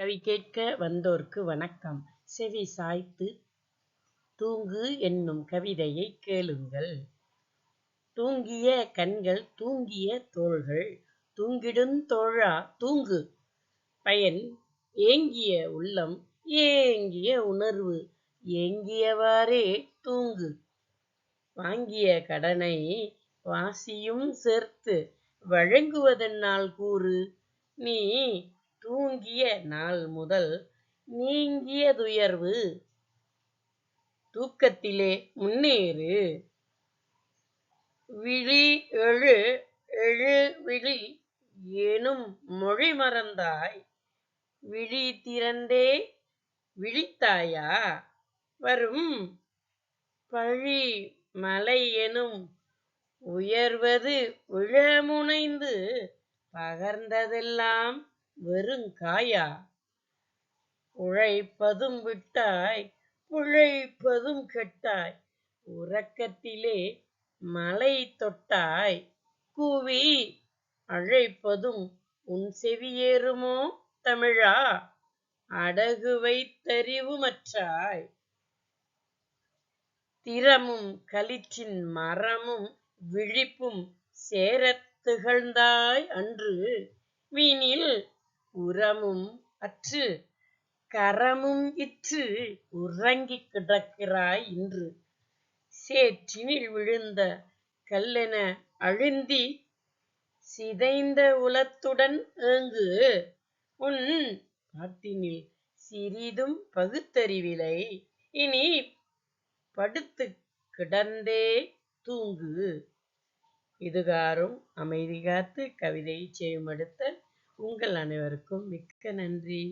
கவி கேட்க வந்தோர்க்கு வணக்கம். செவி சாய்த்து தூங்கு என்னும் கவிதையை கேளுங்கள். தூங்கிய கண்கள் தூங்கிய தோள்கள் தூங்கிடுந் தோழா தூங்கு பயன் ஏங்கிய உள்ளம் ஏங்கிய உணர்வு ஏங்கியவாறே தூங்கு. வாங்கிய கடனை வாசியும் சேர்த்து வழங்குவதென்னால் கூறு நீ தூங்கிய நாள் முதல் நீங்கிய துயர்வு தூக்கத்திலே முன்னேறு. விழி எழு எழு விழி எனும் மொழி மறந்தாய். விழி திறந்தே விழித்தாயா? வரும். பழி மலை எனும் உயர்வது விழமுனைந்து. பகர்ந்ததெல்லாம் வெறுங்காயா உழைப்பதும் விட்டாய் புழைப்பதும் கெட்டாய். உறக்கத்திலே மலை தொட்டாய் கூவி அழைப்பதும் உன் செவியேறுமோ தமிழா? அடகு வைத்தறிவுமற்றாய் திறமும் களிற்றின் மரமும் விழிப்பும் சேரத் திகழ்ந்தாய் அன்று. வீணில் உரமும் அற்று கரமும் இற்று உறங்கிக் கிடக்கிறாய் இன்று. சேற்றினில் விழுந்த கல்லென அழுந்தி சிதைந்த உலத்துடன் ஏங்கு. உன் பாட்டினில் சிறிதும் பகுத்தறிவிலை இனி படுத்துக் கிடந்தே தூங்கு. இதுகாரும் அமைதி காத்து கவிதை செய்யுமடுத்த உங்கள் அனைவருக்கும் மிக்க நன்றி.